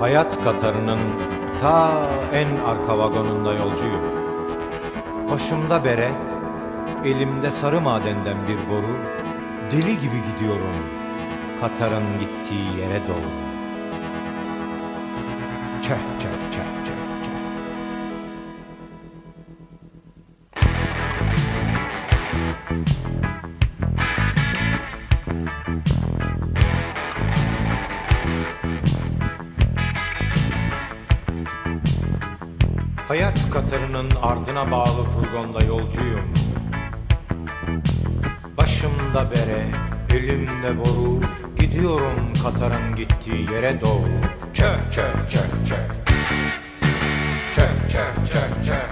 Hayat Katarı'nın ta en arka vagonunda yolcuyum. Başımda bere, elimde sarı madenden bir boru, deli gibi gidiyorum Katar'ın gittiği yere doğru. Çeh çeh çeh Hayat Katarı'nın ardına bağlı furgonda yolcuyum. Başımda bere, elimde boru, gidiyorum Katar'ın gittiği yere doğru. Çök çök çök. Çök çök çök çök. Çök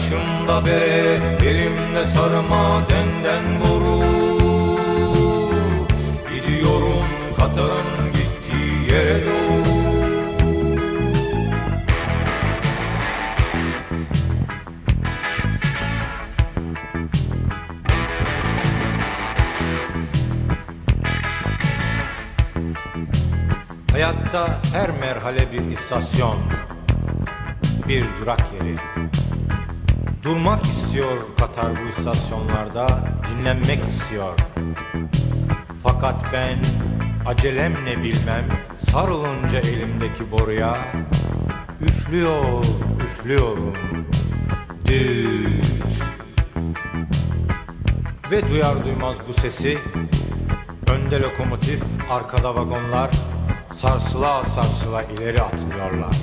Başımda bere, elimde sarı madenden boru Gidiyorum Katar'ın gittiği yere doğru Hayatta her merhale bir istasyon, bir durak yeri. Durmak istiyor Katar bu istasyonlarda, dinlenmek istiyor. Fakat ben acelem ne bilmem, sarılınca elimdeki boruya, üflüyor, üflüyorum. Düt. Ve duyar duymaz bu sesi, Önde lokomotif, arkada vagonlar sarsıla sarsıla ileri atılıyorlar.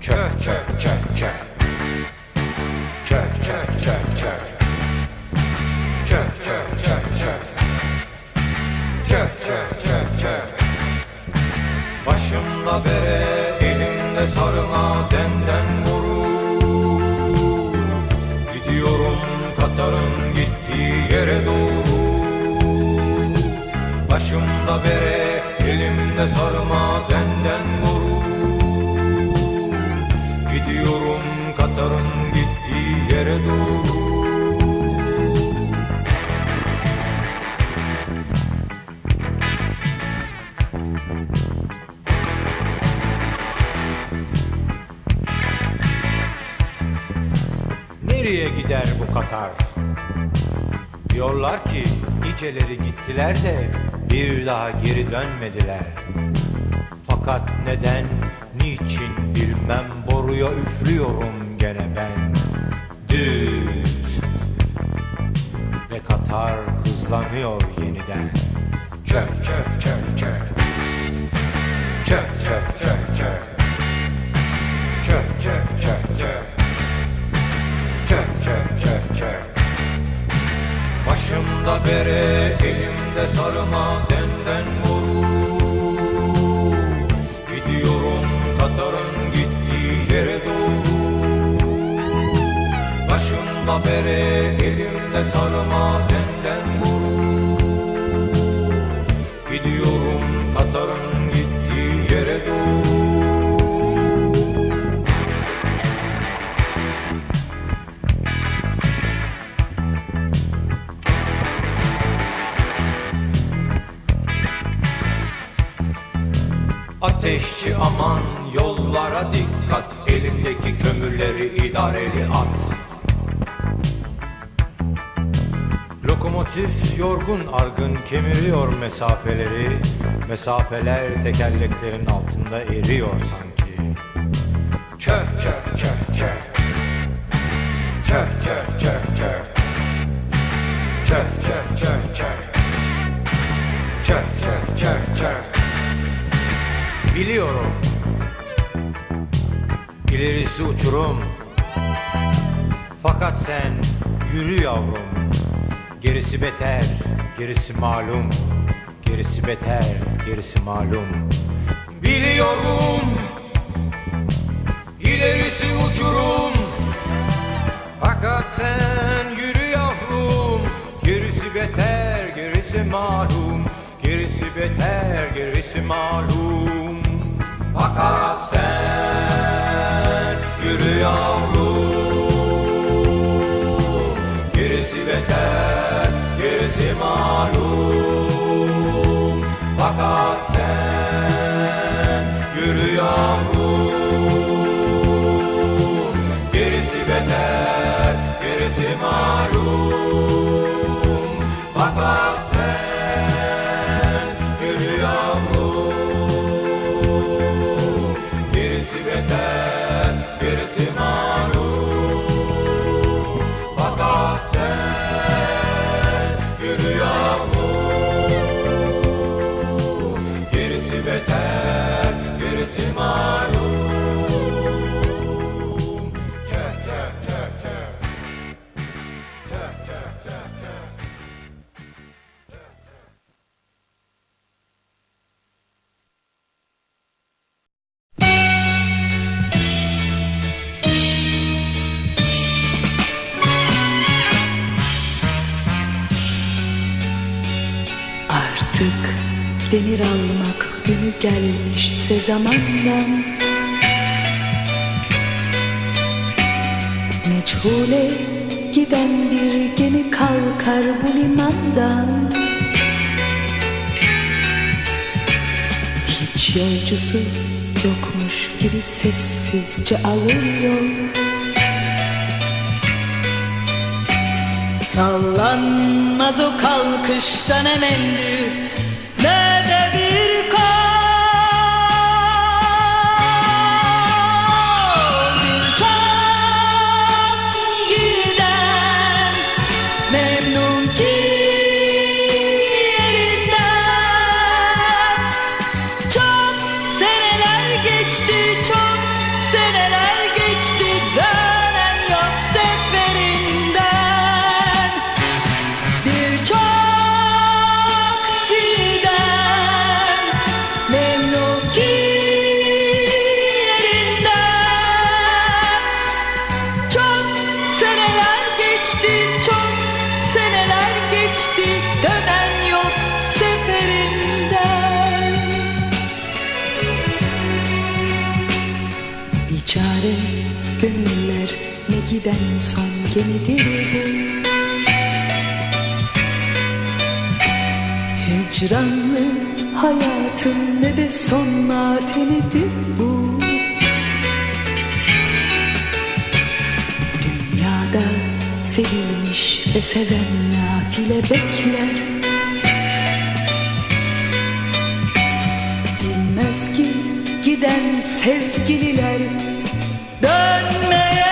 Çök çök çök çök. Başımda bere, elimde sarı madenden boru. Gidiyorum Katar'ın gittiği yere doğru. Başımda bere, elimde sarı yere doğru Nereye gider bu Katar? Diyorlar ki niceleri gittiler de bir daha geri dönmediler. Fakat neden, niçin bilmem boruya üflüyorum. Düt ve Katar hızlanıyor yeniden. Çök çök çök. Lokomotif yorgun argın kemiriyor mesafeleri Mesafeler tekerleklerin altında eriyor sanki Çök çök çök çök Çök çök çök çök Çök çök çök çök Çök çök çök çök Biliyorum. İlerisi uçurum. Fakat sen yürü yavrum. Gerisi beter, gerisi malum. Gerisi beter, gerisi malum. Biliyorum ilerisi uçurum. Fakat sen yürü yavrum. Gerisi beter, gerisi malum. Gerisi beter, gerisi malum. Demir almak günü gelmişse zamandan Meçhule giden bir gemi kalkar bu limandan. Hiç yolcusu yokmuş gibi sessizce alıyor Sallanmaz o kalkıştan hemendi ne de bir kar giden son gemidir bu. Hicranlı hayatın ne de son matemidir bu. Dünyada sevilmiş ve seven nafile bekler. Bilmez ki giden sevgililer dönmeye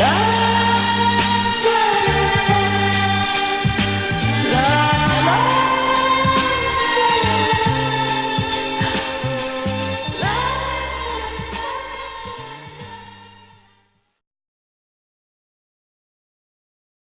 Yeah!